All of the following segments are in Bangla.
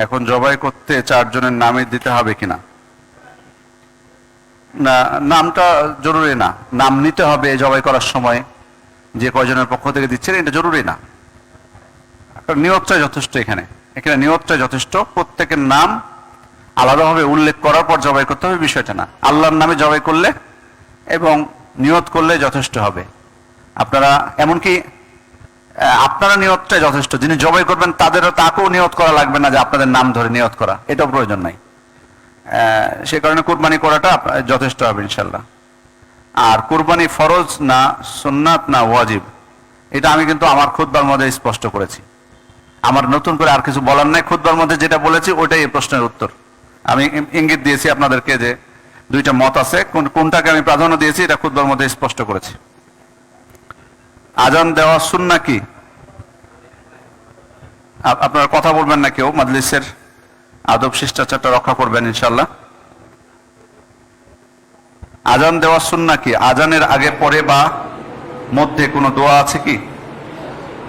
এখন জবাই করতে চারজনের নামে দিতে হবে কিনা? না, নামটা জরুরি না। নাম নিতে হবে জবাই করার সময়। যে কয়জনের পক্ষ থেকে দিচ্ছেন, এটা জরুরি না। একটা নিয়তটাই যথেষ্ট এখানে। এখানে নিয়তটা যথেষ্ট। প্রত্যেকের নাম আলাদাভাবে উল্লেখ করার পর জবাই করতে হবে, বিষয়টা না। আল্লাহর নামে জবাই করলে এবং নিয়ত করলে যথেষ্ট হবে। আপনারা, এমনকি আপনারা নিয়তটাই যথেষ্ট। যিনি জবাই করবেন, তাদেরও তাকেও নিয়ত করা লাগবে না যে আপনাদের নাম ধরে নিয়ত করা। এটাও প্রয়োজন নাই। সে কারণে কুরবানি করাটা যথেষ্ট হবে ইনশাল্লাহ আর কুরবানি ফরজ না সুন্নাত না ওয়াজিব, এটা আমি কিন্তু আমার খুদ্বার মধ্যে স্পষ্ট করেছি। আমার নতুন করে আর কিছু বলার নাই খুদ্বার মধ্যে যেটা বলেছি, ওইটাই এই প্রশ্নের উত্তর। আমি ইঙ্গিত দিয়েছি আপনাদেরকে যে দুইটা মত আছে, কোন- কোনটাকে আমি প্রাধান্য দিয়েছি, এটা খুদ্বার মধ্যে স্পষ্ট করেছি। আজান দেওয়া সুন্না কি? আপ- আপনারা কথা বলবেন না কেউ মাদলিসের আদব শিষ্টাচারটা রক্ষা করবেন ইনশাল্লাহ আজান দেওয়া সুন্না কি? আজানের আগে, পরে বা মধ্যে কোনো দোয়া আছে কি?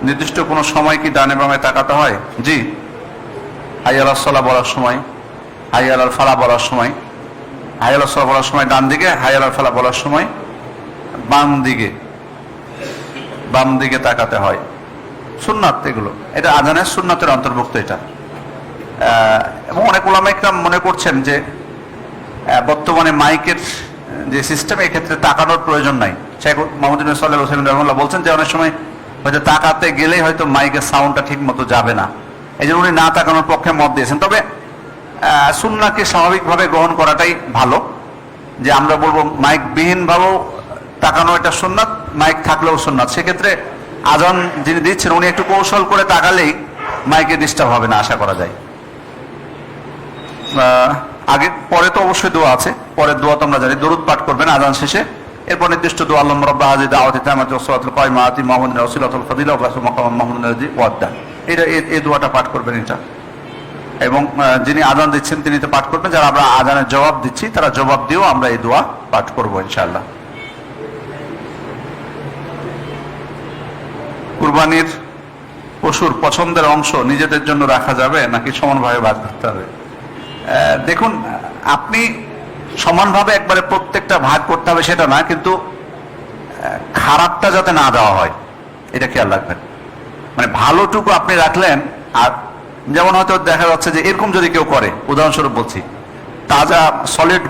নির্দিষ্ট কোনো সময় কি ডানে বামে তাকাতে হয়? জি। হাইয়াল সলা বলার সময় হাইয়াল ফালা বলার সময় হাইয়াল সলা বলার সময় ডান দিকে হাইয়াল ফালা বলার সময় বাম দিকে। বাম দিকে তাকাতে হয়। সুন্নাত এগুলো। এটা আজানের সুন্নাতের অন্তর্ভুক্ত এটা। এবং অনেক ওলামাইকরাম মনে করছেন যে বর্তমানে মাইকের যে সিস্টেম এক্ষেত্রে তাকানোর প্রয়োজন নাই। শেখ মোহাম্মদ সাল্লাহ হোসেন রহমুল্লাহ বলছেন যে, অনেক সময় হয়তো তাকাতে গেলেই হয়তো মাইকের সাউন্ডটা ঠিক মতো যাবে না। এই জন্য উনি না তাকানোর পক্ষে মত দিয়েছেন। তবে সুন্নাকে স্বাভাবিকভাবে গ্রহণ করাটাই ভালো। যে আমরা বলব মাইক বিহীন ভাবেও তাকানো এটা সুন্নাত মাইক থাকলেও সুন্নাত। সেক্ষেত্রে আজান যিনি দিচ্ছেন, উনি একটু কৌশল করে তাকালেই মাইকে ডিস্টার্ব হবে না, আশা করা যায়। আগে, পরে তো অবশ্যই দোয়া আছে। পরের দোয়া তো আমরা জানি, দরুদ পাঠ করবেন আজান শেষে। এরপর নির্দিষ্ট দোয়া আল্লাহ রব্বা হাজি দাওয়াতি তামাতি ওসলাতুল কায়মাতি মাহমুদ রাসূলুল্লাহ ফাদিলা মাকাম মাহমুদ রাজি ওয়াদ্দা। এটা এই- দোয়াটা পাঠ করবেন এটা। এবং যিনি আজান দিচ্ছেন তিনি তো পাঠ করবেন। যারা আমরা আজানের জবাব দিচ্ছি, তারা জবাব দিয়েও আমরা এই দোয়া পাঠ করব ইনশাআল্লাহ। কুরবানির পশুর পছন্দের অংশ নিজেদের জন্য রাখা যাবে নাকি সমানভাবে ভাগ করতে হবে? দেখুন, আপনি সমানভাবে একবারে প্রত্যেকটা ভাগ করতে হবে সেটা না, কিন্তু খারাপটা যাতে না দেওয়া হয়, এটা খেয়াল রাখবেন। মানে ভালোটুকু আপনি রাখলেন, আর যেমন হয়তো দেখা যাচ্ছে যে এরকম যদি কেউ করে, উদাহরণস্বরূপ বলছি, তাজা সলিড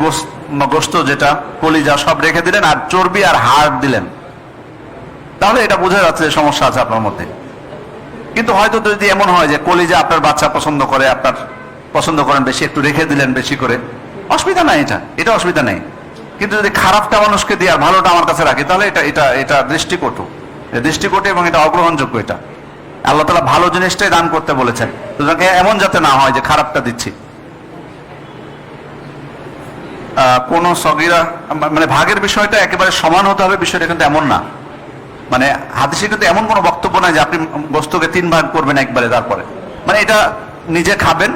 গোস্ত যেটা, কলিজা সব রেখে দিলেন, আর চর্বি আর হাড় দিলেন। তাহলে এটা বোঝা যাচ্ছে যে সমস্যা আছে আপনার মধ্যে। কিন্তু হয়তো যদি এমন হয় যে কলিজা আপনার বাচ্চা পছন্দ করে, আপনার পছন্দ করেন বেশি, একটু রেখে দিলেন বেশি করে, অসুবিধা নাই এটা এটা অসুবিধা নেই। কিন্তু যদি খারাপটা মানুষকে দিয়ে আর ভালোটা আমার কাছে রাখি, তাহলে এটা এটা এটা দৃষ্টিকটু। দৃষ্টিকটু এবং এটা অগ্রহণযোগ্য এটা। আল্লাহ তালা ভালো জিনিসটাই দান করতে বলেছেন। সুতরাং এমন যাতে না হয় যে খারাপটা দিচ্ছি। কোন সগিরা মানে ভাগের বিষয়টা একেবারে সমান হতে হবে, বিষয়টা কিন্তু এমন না। মানে হাদিসে কিন্তু এমন কোনো বক্তব্য নাই যে আপনি বস্তুকে তিন ভাগ করবেন একবারে তারপরে। মানে এটা নিজে খাবেন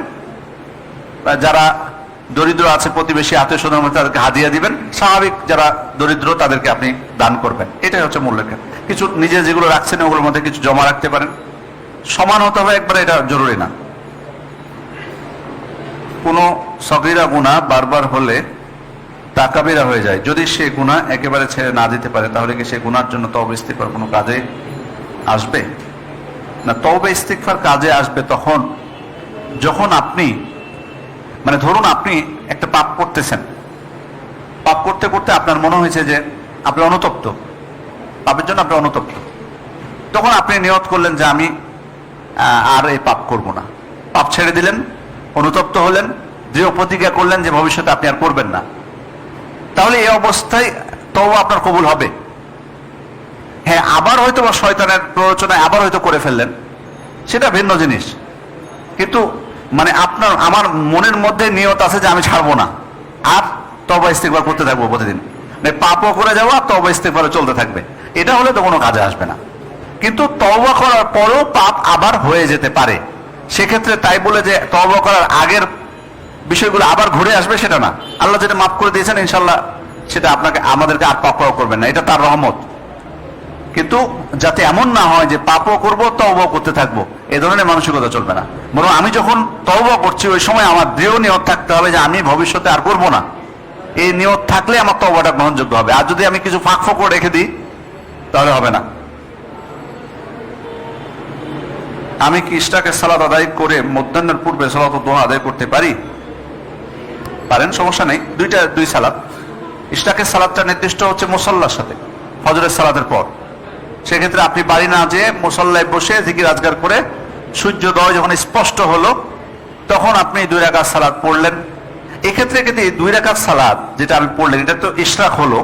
যারা দরিদ্র আছে প্রতিবেশী, আত্মীয় স্বজন তাদেরকে হাদিয়া দিবেন, স্বাভাবিক যারা দরিদ্র তাদেরকে আপনি দান করবেন। এটাই হচ্ছে মূল লক্ষ্য। কিছু নিজে যেগুলো রাখছেন ওগুলোর মধ্যে কিছু জমা রাখতে পারেন। সমান হতে হবে একবারে, এটা জরুরি না। কোনো সগিরা গুণা বারবার হলে তাকাবিরা হয়ে যায়। যদি সে গুণা একেবারে ছেড়ে না দিতে পারে, তাহলে কি সে গুনার জন্য তবে ইস্তিকফার কোনো কাজে আসবে? না তবে ইস্তিকফার কাজে আসবে তখন যখন আপনি মানে ধরুন আপনি একটা পাপ করতেছেন। পাপ করতে করতে আপনার মনে হয়েছে যে আপনি অনুতপ্ত। পাপের জন্য আপনি অনুতপ্ত। তখন আপনি নিয়ত করলেন যে আমি আর এই পাপ করব না। পাপ ছেড়ে দিলেন, অনুতপ্ত হলেন দৃঢ় প্রতিজ্ঞা করলেন যে ভবিষ্যতে আপনি আর করবেন না। তাহলে এই অবস্থায় তবু আপনার কবুল হবে। হ্যাঁ আবার হয়তো বা শয়তানের প্ররোচনায় আবার হয়তো করে ফেললেন। সেটা ভিন্ন জিনিস। কিন্তু মানে আপনার, আমার মনের মধ্যে নিয়ত আছে যে আমি ছাড়বো না। আর তবা ইস্তেকবার করতে থাকব প্রতিদিন। মানে পাপও করে আর তবা ইস্তেকবার চলতে থাকবে। এটা হলে তো কোনো কাজে আসবে না। কিন্তু তওবা করার পরেও পাপ আবার হয়ে যেতে পারে। সেক্ষেত্রে তাই বলে যে তওবা করার আগের বিষয়গুলো আবার ঘুরে আসবে সেটা না। আল্লাহ যেটা মাফ করে দিয়েছেন, ইনশাল্লাহ সেটা আপনাকে, আমাদেরকে আর পাপ করবেন না। এটা তার রহমত। কিন্তু যাতে এমন না হয় যে পাপও করব, তওবাও করতে থাকব, এ ধরনের মানসিকতা চলবে না। বরং আমি যখন তওবা করছি, ওই সময় আমার দৃঢ় নিয়ত থাকতে হবে যে আমি ভবিষ্যতে আর করব না। এই নিয়ত থাকলে আমার তওবাটা গ্রহণযোগ্য হবে। আর যদি আমি কিছু ফাঁক ফোকর রেখে দিই, তাহলে হবে না। আমি কি ইস্টাকের সালাদ আদায় করে মধ্যাহ্নের পূর্বে সালাত দোয়া আদায় করতে পারি? পারেন, সমস্যা নেই। দুইটা, দুই সালাদ। ইস্টাকের সালাদটা নির্দিষ্ট হচ্ছে মুসল্লার সাথে, ফজরের সালাদের পর। সেক্ষেত্রে আপনি বাড়ি না যেয়ে মুসল্লায় বসে জিকির আজগার করে সূর্যোদয় যখন স্পষ্ট হলো, তখন আপনি দুই রাকাত সালাদ পড়লেন। এক্ষেত্রে কিন্তু এই দুই রাকাত সালাদ যেটা আমি পড়লেন, এটা তো ইশরাক হলো,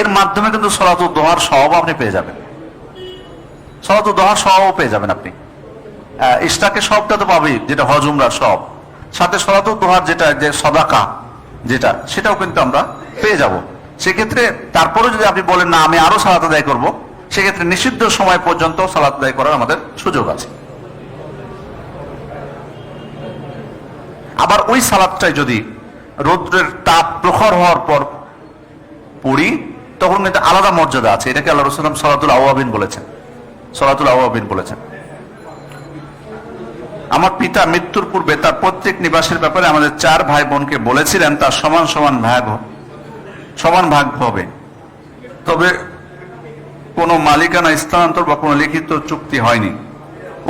এর মাধ্যমে কিন্তু সলাত দোহার স্বভাব আপনি পেয়ে যাবেন। সলাত দোহার স্বভাবও পেয়ে যাবেন আপনি। ইশরাকের সবটা তো পাবেই, যেটা হজ উমরা সব সাথে সলাত দোহার যেটা, যে সদাকা যেটা, সেটাও কিন্তু আমরা পেয়ে যাব। সেক্ষেত্রে তারপরে যদি আপনি বলেন, না, আমি আরও সালাত আদায় করব, সেক্ষেত্রে নিষিদ্ধ সময় পর্যন্ত সালাত আদায় করার আমাদের সুযোগ আছে। আবার ওই সালাদটাই যদি রৌদ্রের তাপ প্রখর হওয়ার পর পড়ি, তখন কিন্তু আলাদা মর্যাদা আছে। এটাকে আল্লাহ রসুলাম সলাতুল আওয়াবিন বলেছেন। সলাতুল আওয়াবিন বলেছেন। আমার পিতা মৃত্যুর পূর্বে তার প্রত্যেক নিবাসের ব্যাপারে আমাদের চার ভাই বোনকে বলেছিলেন, তার সমান সমান ভাগ সমান ভাগ হবে। তবে কোনো মালিকানা, স্থানান্তর বা কোনো লিখিত চুক্তি হয়নি।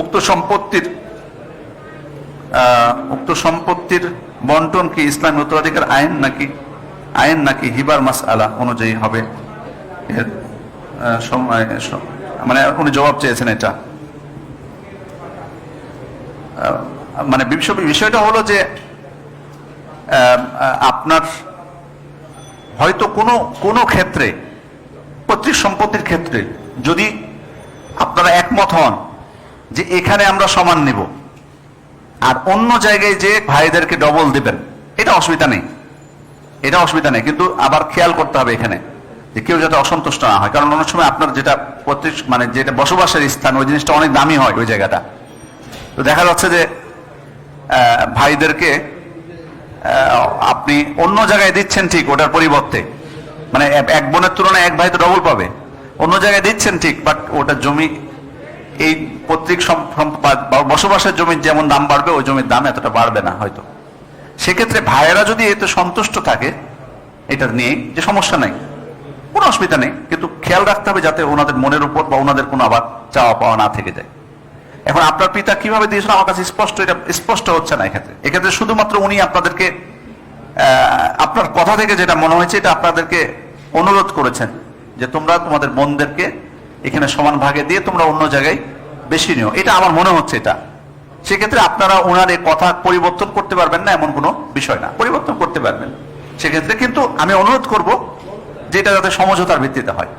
উক্ত সম্পত্তির উক্ত সম্পত্তির বন্টন কি ইসলামী উত্তরাধিকার আইন নাকি আইন নাকি হিবার মাস আলা অনুযায়ী হবে? এর সময় মানে উনি জবাব চেয়েছেন এটা। মানে বিষয়- বিষয়টা হলো যে আপনার হয়তো কোনো কোনো ক্ষেত্রে, পৈতৃক সম্পত্তির ক্ষেত্রে যদি আপনারা একমত হন যে এখানে আমরা সমান নিব, আর অন্য জায়গায় যে ভাইদেরকে ডবল দেবেন, এটা অসুবিধা নেই। এটা অসুবিধা নেই, কিন্তু আবার খেয়াল করতে হবে এখানে যে কেউ যাতে অসন্তুষ্ট না হয়। কারণ অনেক সময় আপনার যেটা প্রত্যেক মানে যেটা বসবাসের স্থান, ওই জিনিসটা অনেক দামি হয় ওই জায়গাটা। তো দেখা যাচ্ছে যে ভাইদেরকে আপনি অন্য জায়গায় দিচ্ছেন ঠিক ওটার পরিবর্তে। মানে এক- বোনের তুলনায় এক ভাই তো ডবল পাবে। অন্য জায়গায় দিচ্ছেন ঠিক বাট ওটা জমি, এই বা বসবাসের জমির যেমন দাম বাড়বে, ওই জমির দাম এতটা বাড়বে না হয়তো। সেক্ষেত্রে ভাইয়েরা যদি এতে সন্তুষ্ট থাকে, এটা নিয়ে যে সমস্যা নাই। কোনো অসুবিধা নেই, কিন্তু খেয়াল রাখতে হবে যাতে ওনাদের মনের উপর বা ওনাদের কোনো আবার চাওয়া পাওয়া না থেকে যায়। এখন আপনার পিতা কীভাবে দিয়েছিল আমার কাছে স্পষ্ট এটা স্পষ্ট হচ্ছে না এক্ষেত্রে। এক্ষেত্রে শুধুমাত্র উনি আপনাদেরকে আপনার কথা থেকে যেটা মনে হয়েছে, এটা আপনাদেরকে অনুরোধ করেছেন যে তোমরা তোমাদের বোনদেরকে এখানে সমান ভাগে দিয়ে তোমরা অন্য জায়গায় বেশি নিও। এটা আমার মনে হচ্ছে এটা। সেক্ষেত্রে আপনারা ওনার এই কথা পরিবর্তন করতে পারবেন না, এমন কোনো বিষয় না। পরিবর্তন করতে পারবেন। সেক্ষেত্রে কিন্তু আমি অনুরোধ করব যে এটা যাতে সমঝোতার ভিত্তিতে হয়।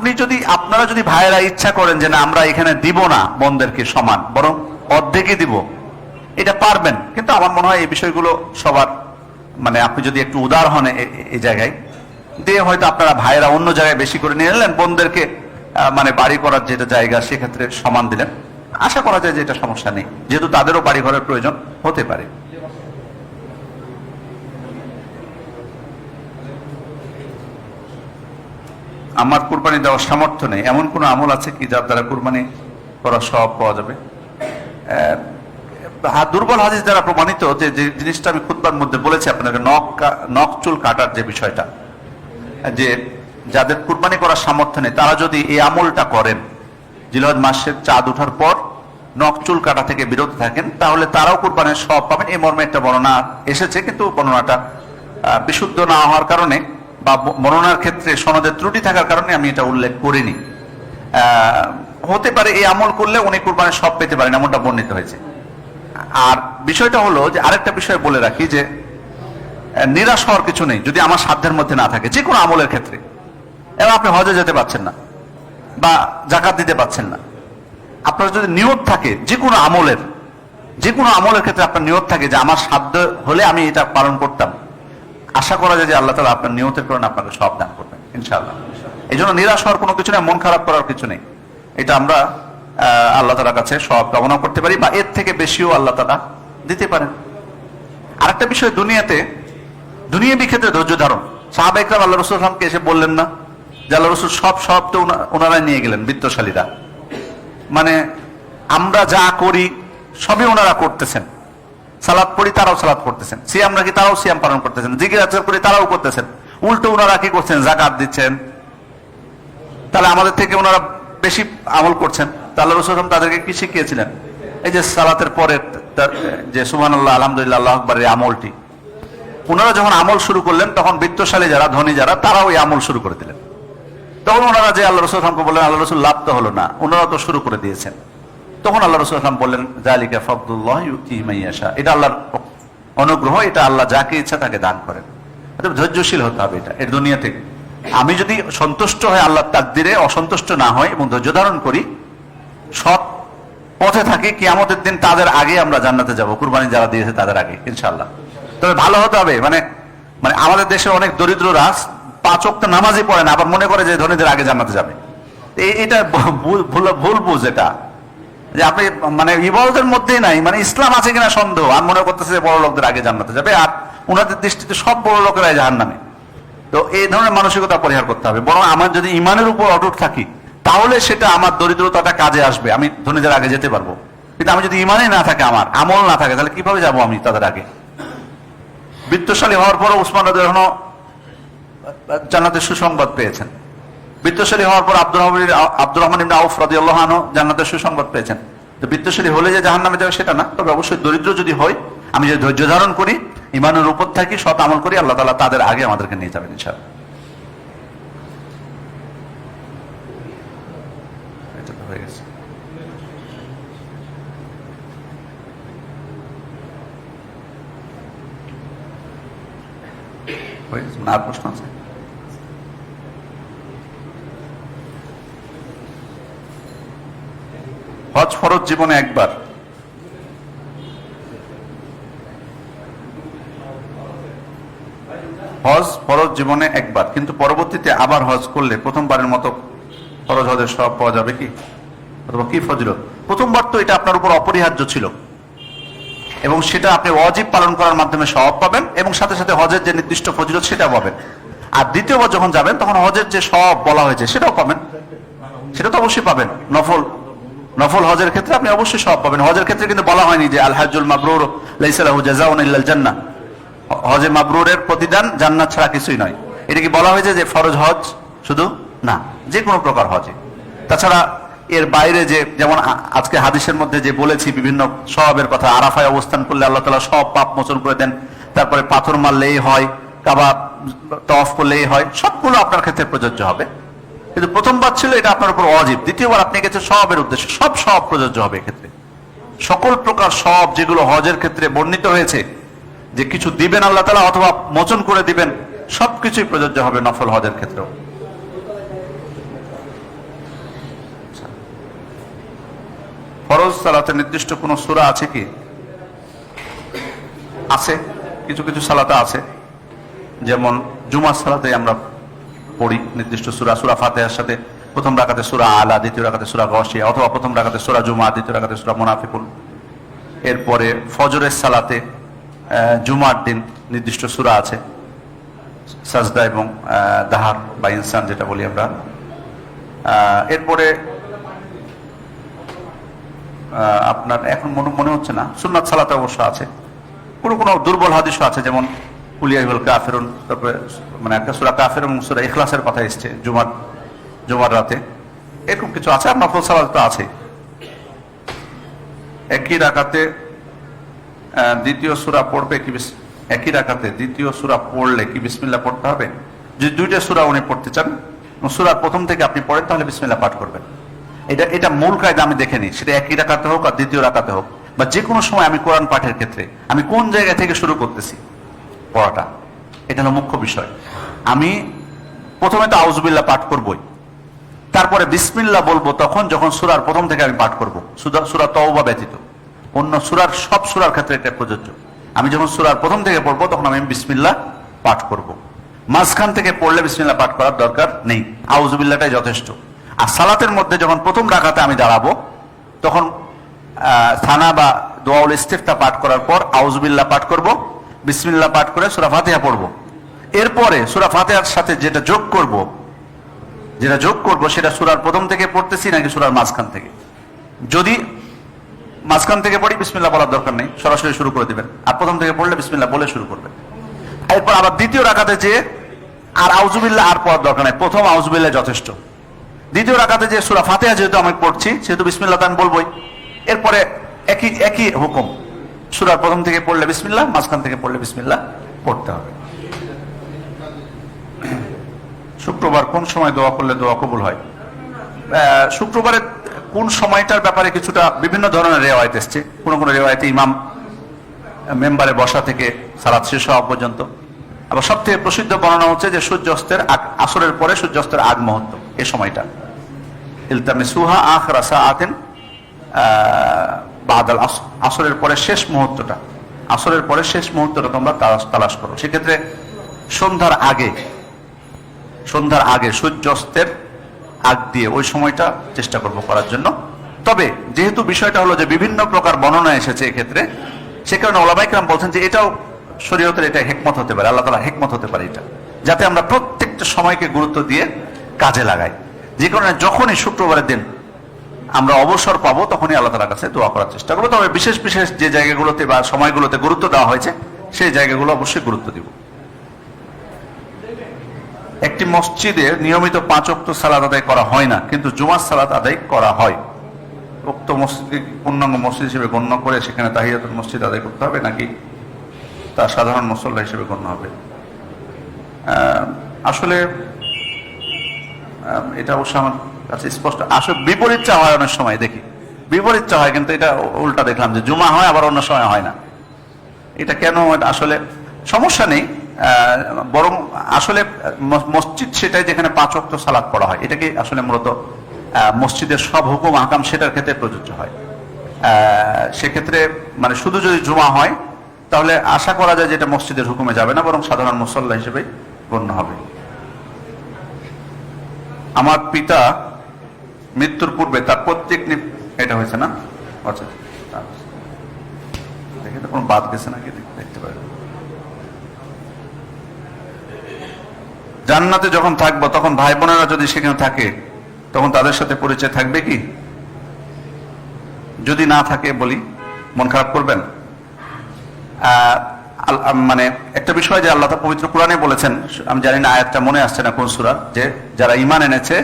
আপনি যদি, আপনারা যদি ভাইয়েরা ইচ্ছা করেন যে না, আমরা এখানে দিব না বোনদেরকে সমান, বরং অর্ধেকই দিব, এটা পারবেন। কিন্তু আমার মনে হয় এই বিষয়গুলো সবার মানে আপনি যদি একটু উদার হন এই জায়গায়, দিয়ে হয়তো আপনারা ভাইয়েরা অন্য জায়গায় বেশি করে নিয়ে নিলেন বোনদেরকে মানে বাড়ি করার যেটা জায়গা, সেক্ষেত্রে সমান দিলেন। আশা করা যায় যে এটা সমস্যা নেই, যেহেতু তাদেরও বাড়ি ঘরের প্রয়োজন হতে পারে। আমার কুরবানি দেওয়ার সামর্থ্য নেই। এমন কোন আমল আছে কি যার দ্বারা কুরবানি করার সব পাওয়া যাবে? দুর্বল হাদিস দ্বারা প্রমাণিত যে যে জিনিসটা আমি খুতবার মধ্যে বলেছি আপনাকে, নখ নখ চুল কাটার যে বিষয়টা, যে যাদের কুরবানি করার সামর্থ্য নেই, তারা যদি এই আমলটা করেন, জিলহজ মাসের চাঁদ ওঠার পর নখ চুল কাটা থেকে বিরত থাকেন, তাহলে তারাও কুরবানের সব পাবেন। এই মর্মে একটা বর্ণনা এসেছে, কিন্তু বর্ণনাটা বিশুদ্ধ না হওয়ার কারণে বা বর্ণনার ক্ষেত্রে সনদের ত্রুটি থাকার কারণে আমি এটা উল্লেখ করিনি। হতে পারে এই আমল করলে উনি কুরবানের সব পেতে পারেন, এমনটা বর্ণিত হয়েছে। আর বিষয়টা হলো যে আরেকটা বিষয় বলে রাখি যে নিরাশ হওয়ার কিছু নেই, যদি আমার সাধ্যের মধ্যে না থাকে যে কোনো আমলের ক্ষেত্রে। এবং আপনি হজে যেতে পারছেন না, বা জাকাত দিতে পারছেন না। আপনার যদি নিয়ত থাকে যে কোনো আমলের যে কোনো আমলের ক্ষেত্রে আপনার নিয়ত থাকে যে আমার সাধ্য হলে আমি এটা পালন করতাম। আশা করা যায় যে আল্লাহ তালা আপনার নিয়তের কারণে আপনাকে সব দান করবেন, ইনশাআল্লাহ। এই জন্য নিরাশ হওয়ার কোনো কিছু নেই, মন খারাপ করার কিছু নেই। এটা আমরা আল্লাহ তালার কাছে সব কামনা করতে পারি বা এর থেকে বেশিও আল্লাহ তালা দিতে পারেন। আরেকটা বিষয়, দুনিয়াতে, দুনিয়াবি ক্ষেত্রে ধৈর্য ধারণ। সাহাবা আল্লাহ রসুল আসলামকে এসে বললেন না যে আল্লাহ রসুল সব সব তো ওনা- ওনারাই নিয়ে গেলেন, বিত্তশালীরা। মানে আমরা যা করি, সবই ওনারা করতেছেন। সালাদ পড়ি, তারাও সালাদ করতেছেন সিয়াম রাখি তারাও সিয়াম পালন করতেছেন। জিকির আচার করি তারাও করতেছেন। উল্টো ওনারা কি করছেন? জাকাত দিচ্ছেন। তাহলে আমাদের থেকে ওনারা বেশি আমল করছেন। তাহলে রসুল তাদেরকে কি শিখিয়েছিলেন? এই যে সালাতের পরে যে সুমান আল্লাহ আলহামদুলিল্লাহ, আল্লাহ আকবরের আমলটি। ওনারা যখন আমল শুরু করলেন, তখন বৃত্তশালী যারা, ধনী যারা, তারাও এই আমল শুরু করে দিলেন। তখন ওনারা যে আল্লাহ রসুল বললেন, আল্লাহ রসুল, লাভ তো হলো না। ওনারা তো শুরু করে দিয়েছেন। তখন আল্লাহ রসুল আসলাম বললেন জালিকা ফবদুল্লাহ ইউতি মাইয়াশা এটা আল্লাহর অনুগ্রহ, এটা আল্লাহ যাকে ইচ্ছা তাকে দান করেন। ধৈর্যশীল হতে হবে এটা, এর দুনিয়া থেকে। আমি যদি সন্তুষ্ট হয় আল্লাহর তাকদিরে, অসন্তুষ্ট না হয় এবং ধৈর্য ধারণ করি, সৎ পথে থাকি, কিয়ামতের দিন তাদের আগে আমরা জান্নাতে যাব, কুরবানি যারা দিয়েছে তাদের আগে ইনশাল্লাহ তবে ভালো হতে হবে মানে মানে আমাদের দেশে অনেক দরিদ্র দরিদ্ররা পাঁচ ওয়াক্ত নামাজই পড়ে না, আবার মনে করে যে ধনীদের আগে জান্নাতে যাবে। এটা ভুল- ভুল বুঝ এটা। যে আপনি মানে ইবাদতের মধ্যেই নাই মানে ইসলাম আছে কিনা সন্দেহ। আর মনে করতেছে যে বড় লোকদের আগে জান্নাতে যাবে। আর ওনাদের দৃষ্টিতে সব বড় লোকেরাই জাহান নামে তো এই ধরনের মানসিকতা পরিহার করতে হবে। বরং আমার যদি ইমানের উপর অটুট থাকি, তাহলে সেটা আমার দরিদ্রতাটা কাজে আসবে। আমি ধনীদের আগে যেতে পারব। কিন্তু আমি যদি ইমানে না থাকে আমার, আমল না থাকে, তাহলে কীভাবে যাব আমি তাদের আগে? বৃত্তশালী হওয়ার পরও উসমান রাজু এখনও জান্নাতের সুসংবাদ পেয়েছেন। বৃত্তশালী হওয়ার পর আব্দুর রহমান আব্দুর রহমান ইবনে আউফ রাদিয়াল্লাহু আনহু জান্নাতের সুসংবাদ পেয়েছেন। তো বৃত্তশালী হলে যে জাহান্নামে যাবে সেটা না, তবে অবশ্যই দরিদ্র যদি হয়, আমি যদি ধৈর্য ধারণ করি ইমানের উপর থাকি, সৎ আমল করি, আল্লাহ তাআলা তাদের আগে আমাদেরকে নিয়ে যাবেন ইনশাআল্লাহ। হয়ে গেছে। না প্রশ্ন আছে? হজ ফরজ জীবনে একবার। হজ ফরজ জীবনে একবার, কিন্তু পরবর্তীতে আবার হজ করলে প্রথমবারের মতো ফরজ হজের সব পাওয়া যাবে কি? অথবা কি ফজিলত? প্রথমবার তো এটা আপনার উপর অপরিহার্য ছিল। এবং সেটা আপনি অজীব পালন করার মাধ্যমে সওয়াব পাবেন এবং সাথে সাথে হজের যে নির্দিষ্ট ফজিলত সেটা পাবেন। আর দ্বিতীয়বার যখন যাবেন, তখন হজের যে সব বলা হয়েছে, সেটাও পাবেন। সেটা তো অবশ্যই পাবেন। নফল নফল হজের ক্ষেত্রে আপনি অবশ্যই সব পাবেন। হজের ক্ষেত্রে কিন্তু বলা হয়নি যে আল হাজুল মাবরুর হ- হজে মাবরুরের প্রতিদান জান্নাত ছাড়া কিছুই নয়। এটা কি বলা হয়েছে যে ফরজ হজ শুধু? না যে কোনো প্রকার হজে। তাছাড়া এর বাইরে যে, যেমন আজকে হাদিসের মধ্যে যে বলেছি বিভিন্ন সবের কথা, আরাফায় অবস্থান করলে আল্লাহ তালা সব পাপ মোচন করে দেন, তারপরে পাথর মারলেই হয়, কাবা তফ করলেই হয়, সবগুলো আপনার ক্ষেত্রে প্রযোজ্য হবে। কিন্তু প্রথমবার ছিল এটা আপনার উপর অজীব। দ্বিতীয়বার আপনি গেছে সবের উদ্দেশ্যে। সব সব প্রযোজ্য হবে এক্ষেত্রে। সকল প্রকার সব যেগুলো হজের ক্ষেত্রে বর্ণিত হয়েছে, যে কিছু দিবেন আল্লাহ তালা অথবা মোচন করে দিবেন, সবকিছুই প্রযোজ্য হবে নফল হজের ক্ষেত্রেও। ফরজ সালাতে নির্দিষ্ট কোনো সুরা আছে কি? আছে, কিছু কিছু সালাতে আছে। যেমন জুমার সালাতে আমরা পড়ি, নির্দিষ্ট সুরা সুরা ফাতিহার সাথে। প্রথম রাকাতে সুরা আলা, দ্বিতীয় রাকাতে সুরা গশিয়া, অথবা প্রথম রাকাতে সুরা জুমা, দ্বিতীয় রাকাতে সুরা মুনাফিকুন। এরপরে ফজরের সালাতে জুমার দিন নির্দিষ্ট সুরা আছে। সাজদা এবং দাহার বা ইনসান যেটা বলি আমরা। এরপরে আপনার এখন মনে মনে হচ্ছে না? সুন্নাত সালাতে অবশ্য আছে। কোনো কোনো দুর্বল হাদিসও আছে, যেমন কুলিয়াইবুল কাফেরুন তারপরে মানে একটা সুরা কাফের এবং সুরা ইখলাসের কথা এসছে জুমার জুমার রাতে। এরকম কিছু আছে? আর নফল সালাত তো আছে। একই আহ, দ্বিতীয় সুরা পড়বে কি একই রাকাতে দ্বিতীয় সুরা পড়লে কি বিসমিল্লা পড়তে হবে? যদি দুইটা সুরা উনি পড়তে চান সুরার প্রথম থেকে আপনি পড়েন তাহলে বিসমিল্লা পাঠ করবেন। এটা এটা মূল কায়দা আমি দেখে নিই। সেটা একই রাখাতে হোক আর দ্বিতীয় রাখাতে হোক। বা যে কোনো সময় আমি কোরআন পাঠের ক্ষেত্রে আমি কোন জায়গা থেকে শুরু করতেছি? পড়াটা। এটা হলো মুখ্য বিষয়। আমি প্রথমে তো আউজবিল্লা পাঠ করবই। তারপরে বিসমিল্লা বলব তখন যখন সুরার প্রথম থেকে আমি পাঠ করব। সুরা সুরা তওবা ব্যতীত। অন্য সুরার সব সুরার ক্ষেত্রে এটা প্রযোজ্য। আমি যখন সুরার প্রথম থেকে পড়ব তখন আমি বিসমিল্লা পাঠ করব। মাঝখান থেকে পড়লে বিসমিল্লা পাঠ করার দরকার নেই। আউজবিল্লাটাই যথেষ্ট। আর সালাতের মধ্যে যখন প্রথম রাখাতে আমি দাঁড়াবো, তখন থানা বা দোয়াউল ইস্তিফতা পাঠ করার পর আউজবিল্লা পাঠ করব। বিসমিল্লা পাঠ করে সুরা ফাতিহা পড়ব। এরপরে সুরা ফাতিহার সাথে যেটা যোগ করব, যেটা যোগ করব সেটা সুরার প্রথম থেকে পড়তেছি নাকি সুরার মাঝখান থেকে? যদি মাঝখান থেকে পড়ি, বিসমিল্লাহ বলার দরকার নেই, সরাসরি শুরু করে দিবেন। আর প্রথম থেকে পড়লে বিসমিল্লাহ বলে শুরু করবেন। এরপর আবার দ্বিতীয় রাখাতে যে আর আউজুবিল্লাহ আর পড়ার দরকার নেই, প্রথম আউজুবিল্লাহ যথেষ্ট। দ্বিতীয় রাখাতে যে সুরা ফাতেহা যেহেতু আমি পড়ছি, সেহেতু বিসমিল্লাহ তো আমি বলবোই। এরপরে একই একই হুকুম। সুরার প্রথম থেকে পড়লে বিসমিল্লাহ মাঝখান থেকে পড়লে বিসমিল্লাহ পড়তে হবে। শুক্রবার কোন সময় দোয়া করলে দোয়া কবুল হয়? আহ, শুক্রবারের কোন সময়টার ব্যাপারে কিছুটা বিভিন্ন ধরনের রেওয়ায়ত এসছে? কোন কোন রেওয়ায়তে ইমাম মেম্বারে বসা থেকে সালাদ শেষ হওয়া পর্যন্ত। আবার সব থেকে প্রসিদ্ধ বর্ণনা হচ্ছে যে সূর্যাস্তের আসরের পরে সূর্যাস্তের আগ মুহূর্ত এই সময়টা। ইলতামে সুহা আখ রাসা আতেন বাদাল আসরের পরে শেষ মুহূর্তটা। আসরের পরে শেষ মুহূর্তটা তোমরা তালাশ করো। সেক্ষেত্রে সন্ধ্যার আগে সন্ধ্যার আগে সূর্যাস্তের আগ দিয়ে ওই সময়টা চেষ্টা করব করার জন্য। তবে যেহেতু বিষয়টা হলো যে বিভিন্ন প্রকার বর্ণনা এসেছে এক্ষেত্রে, সে কারণে ওলামাইকরাম বলছেন যে এটাও শরীয়তের এটা হেকমত হতে পারে, আল্লাহ তালা হেকমত হতে পারে এটা। যাতে আমরা প্রত্যেকটা সময়কে গুরুত্ব দিয়ে কাজে লাগাই। যে কারণে যখনই শুক্রবারের দিন আমরা অবসর পাবো, তখনই আল্লাহ তালার কাছে দোয়া করার চেষ্টা করব। তবে বিশেষ বিশেষ যে জায়গাগুলোতে বা সময়গুলোতে গুরুত্ব দেওয়া হয়েছে, সেই জায়গাগুলো অবশ্যই গুরুত্ব দিব। একটি মসজিদে নিয়মিত পাঁচ অক্ত সালাদ আদায় করা হয় না, কিন্তু জুমার সালাদ আদায় করা হয়। উক্ত মসজিদকে পূর্ণাঙ্গ মসজিদ হিসেবে গণ্য করে সেখানে তাহিয়াতুল মসজিদ আদায় করতে হবে, নাকি তা সাধারণ মুসল্লা হিসেবে গণ্য হবে? আসলে এটা অবশ্য আমার কাছে স্পষ্ট। আসলে বিপরীত চা হয় অনেক সময়, দেখি। বিপরীত চা হয়, কিন্তু এটা উল্টা দেখলাম যে জুমা হয়, আবার অন্য সময় হয় না। এটা কেন আসলে সমস্যা নেই বরং আসলে মসজিদ সেটাই যেখানে পাঁচ অক্ট সালাদ পড়া হয় এটাকে আসলে মূলত মসজিদের সব হুকুম হাকাম সেটার ক্ষেত্রে প্রযোজ্য হয়। সেক্ষেত্রে মানে শুধু যদি জুমা হয়, তাহলে আশা করা যায় যে এটা মসজিদের হুকুমে যাবে না, বরং সাধারণ মুসল্লা হিসেবে গণ্য হবে। আমার পিতা মৃত্যুর পূর্বে তার প্রত্যেক এটা হয়েছে না? আচ্ছা আচ্ছা। কোনো বাদ গেছে নাকি? দেখতে পারি। জান্নাতে যখন থাকব, তখন ভাই বোনেরা যদি সেখানে থাকে, তখন তাদের সাথে পরিচয় থাকবে কি? যদি না থাকে বলি, মন খারাপ করবেন? মানে একটা বিষয় যে আল্লাহ পবিত্র কোরআনে বলেছেন, আমি জানি না আয়াতটা মনে আসছে না কোন সুরা, যে যারা ইমান এনেছে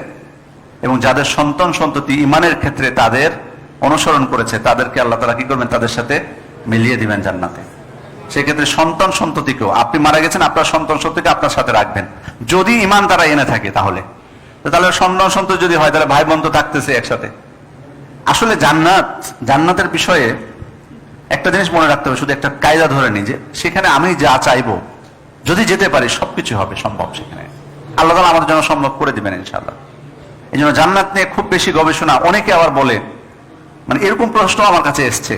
এবং যাদের সন্তান সন্ততি ইমানের ক্ষেত্রে তাদের অনুসরণ করেছে, তাদেরকে আল্লাহ তালা কি করবেন? তাদের সাথে মিলিয়ে দিবেন জান্নাতে। সেক্ষেত্রে সন্তান সন্ততিকেও, আপনি মারা গেছেন, আপনার সন্তান সন্ততিকে আপনার সাথে রাখবেন। যদি ইমান তারা এনে থাকে তাহলে। তাহলে সন্তান সন্ততি যদি হয়, তাহলে ভাই বোন তো থাকতেছে একসাথে। আসলে জান্নাত, জান্নাতের বিষয়ে একটা জিনিস মনে রাখতে হবে, শুধু একটা কায়দা ধরে নি যে, সেখানে আমি যা চাইব, যদি যেতে পারি, সবকিছু হবে সম্ভব সেখানে। আল্লাহ তালা আমাদের জন্য সম্ভব করে দিবেন ইনশাল্লাহ এই জন্য জান্নাত নিয়ে খুব বেশি গবেষণা অনেকে আবার বলে মানে এরকম প্রশ্ন আমার কাছে এসছে।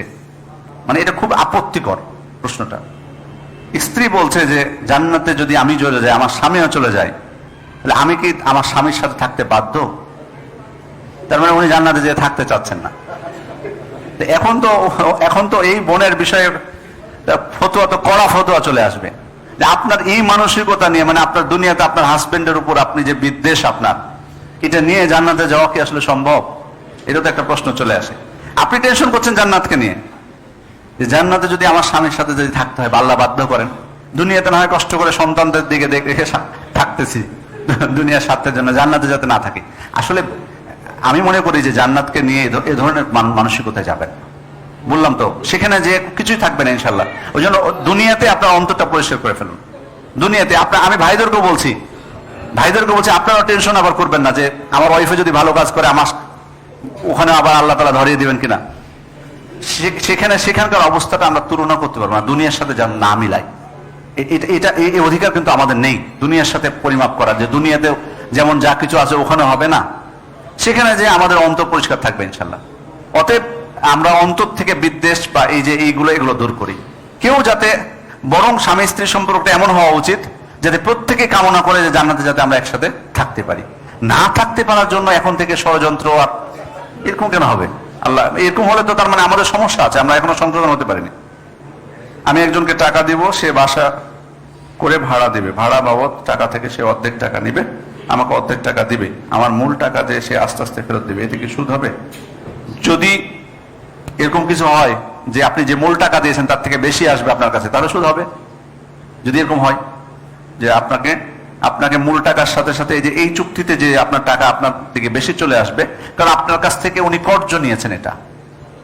মানে এটা খুব আপত্তিকর প্রশ্নটা। স্ত্রী বলছে যে, জান্নাতে যদি আমি চলে যাই, আমার স্বামীও চলে যায়, তাহলে আমি কি আমার স্বামীর সাথে থাকতে বাধ্য? তার মানে উনি জান্নাতে যেয়ে থাকতে চাচ্ছেন না। এখন তো এখন তো এই বোনের বিষয়ে ফতোয়া, তো কড়া ফতোয়া চলে আসবে। আপনার এই মানসিকতা নিয়ে মানে আপনার দুনিয়াতে আপনার হাজবেন্ডের উপর আপনি যে বিদ্বেষ আপনার এটা নিয়ে জান্নাতে যাওয়া কি আসলে সম্ভব? এটা তো একটা প্রশ্ন চলে আসে। আপনি টেনশন করছেন জান্নাতকে নিয়ে। যে জান্নাতে যদি আমার স্বামীর সাথে যদি থাকতে হয়, বা আল্লাহ বাধ্য করেন, দুনিয়াতে না হয় কষ্ট করে সন্তানদের দিকে দেখে থাকতেছি। দুনিয়ার স্বার্থের জন্য জান্নাতে যাতে না থাকে। আসলে আমি মনে করি যে জান্নাতকে নিয়ে এ ধরনের মান- মানসিকতায় যাবেন। বললাম তো, সেখানে যে কিছুই থাকবে না ইনশাল্লাহ ওই জন্য দুনিয়াতে আপনার অন্তরটা পরিষ্কার করে ফেলুন। দুনিয়াতে আপনার আমি ভাইদেরকেও বলছি ভাইদেরকে বলছি আপনারা টেনশন আবার করবেন না যে আমার ওয়াইফে যদি ভালো কাজ করে, আমার ওখানে আবার আল্লাহ তালা ধরিয়ে দিবেন কিনা? সেখানে, সেখানকার অবস্থাটা আমরা তুলনা করতে পারব না। দুনিয়ার সাথে যেন না মিলাই এটা এই অধিকার কিন্তু আমাদের নেই। দুনিয়ার সাথে পরিমাপ করা যে দুনিয়াতে যেমন যা কিছু আছে, ওখানে হবে না। সেখানে যে আমাদের অন্তর পরিষ্কার থাকবে ইনশাল্লাহ অতএব আমরা অন্তর থেকে বিদ্বেষ বা এই যে এইগুলো, এগুলো দূর করি। কেউ যাতে বরং স্বামী স্ত্রী সম্পর্কটা এমন হওয়া উচিত যাতে প্রত্যেকে কামনা করে যে জান্নাতে যাতে আমরা একসাথে থাকতে পারি। না থাকতে পারার জন্য এখন থেকে ষড়যন্ত্র এরকম কেন হবে? আল্লাহ, এরকম হলে তো তার মানে আমাদের সমস্যা আছে, আমরা এখনও সংশোধন হতে পারিনি। আমি একজনকে টাকা দিব, সে বাসা করে ভাড়া দিবে। ভাড়া বাবদ টাকা থেকে সে অর্ধেক টাকা নিবে, আমাকে অর্ধেক টাকা দিবে। আমার মূল টাকা দিয়ে সে আস্তে আস্তে ফেরত দিবে, এতে কি সুদ হবে? যদি এরকম কিছু হয় যে আপনি যে মূল টাকা দিয়েছেন তার থেকে বেশি আসবে আপনার কাছে, তাহলে সুদ হবে। যদি এরকম হয় যে আপনাকে আপনাকে মূল টাকার সাথে সাথে এই যে, এই চুক্তিতে যে আপনার টাকা আপনার থেকে বেশি চলে আসবে, কারণ আপনার কাছ থেকে উনি কর্জ নিয়েছেন এটা।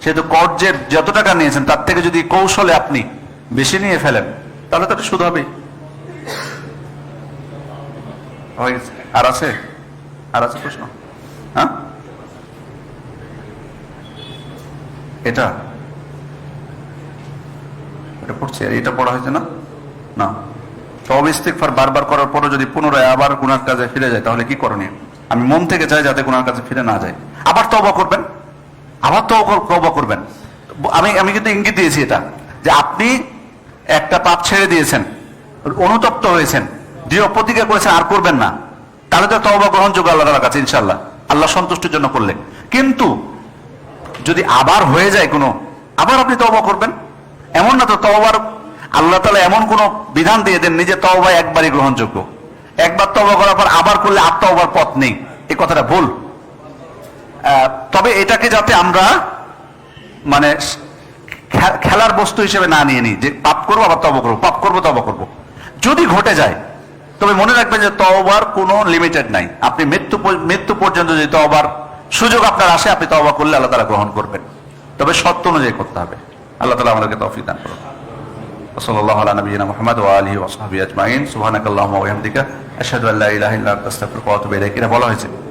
সেহেতু কর্জের যত টাকা নিয়েছেন, তার থেকে যদি কৌশলে আপনি বেশি নিয়ে ফেলেন, তাহলে তো এটা সুদ হবেই। আর আছে? আর আছে প্রশ্ন? হ্যাঁ? এটা? এটা পড়ছে? এটা পড়া হয়েছে না? না। তবে ইস্তিগফার বারবার করার পরও যদি পুনরায় আবার গুনার কাজে ফিরে যায়, তাহলে কি করণীয়? আমি মন থেকে চাই যাতে গুনার কাজে ফিরে না যায়। আবার তওবা করবেন? আবার তো তওবা করবেন। আমি আমি কিন্তু ইঙ্গিত দিয়েছি এটা, যে আপনি একটা পাপ ছেড়ে দিয়েছেন, অনুতপ্ত হয়েছেন, দৃঢ় প্রতিজ্ঞা করেছেন, আর করবেন না। তাহলে তো তওবা গ্রহণযোগ্য আল্লাহ তাআলার কাছে ইনশাল্লাহ আল্লাহ সন্তুষ্টির জন্য করলে। কিন্তু যদি আবার হয়ে যায় কোনো, আবার আপনি তওবা করবেন? এমন না তো তওবার আল্লাহ তালা এমন কোন বিধান দিয়ে দেন নিজে তওবা একবারই গ্রহণযোগ্য। একবার তওবা করার পর আবার করলে আর তওবার পথ নেই। এ কথাটা ভুল। তবে এটাকে যাতে আমরা মানে খেলার বস্তু হিসেবে না নিয়ে নিই, যে পাপ করব, আবার তব করব, পাপ করব তবা করব। যদি ঘটে যায়, তবে মনে রাখবেন যে তওবার কোনো লিমিটেড নাই। আপনি মৃত্যু মৃত্যু পর্যন্ত যদি তওবার সুযোগ আপনার আসে, আপনি তওবা করলে আল্লাহ তালা গ্রহণ করবেন। তবে শর্ত অনুযায়ী করতে হবে। আল্লাহ তালা আমাদেরকে তৌফিক দান করুন। وصلى الله على نبينا محمد وآله وصحبه أجمعين سبحانك اللهم وبحمدك أشهد أن لا إله إلا أنت أستغفرك وأتوب إليك এটা বলা হয়েছে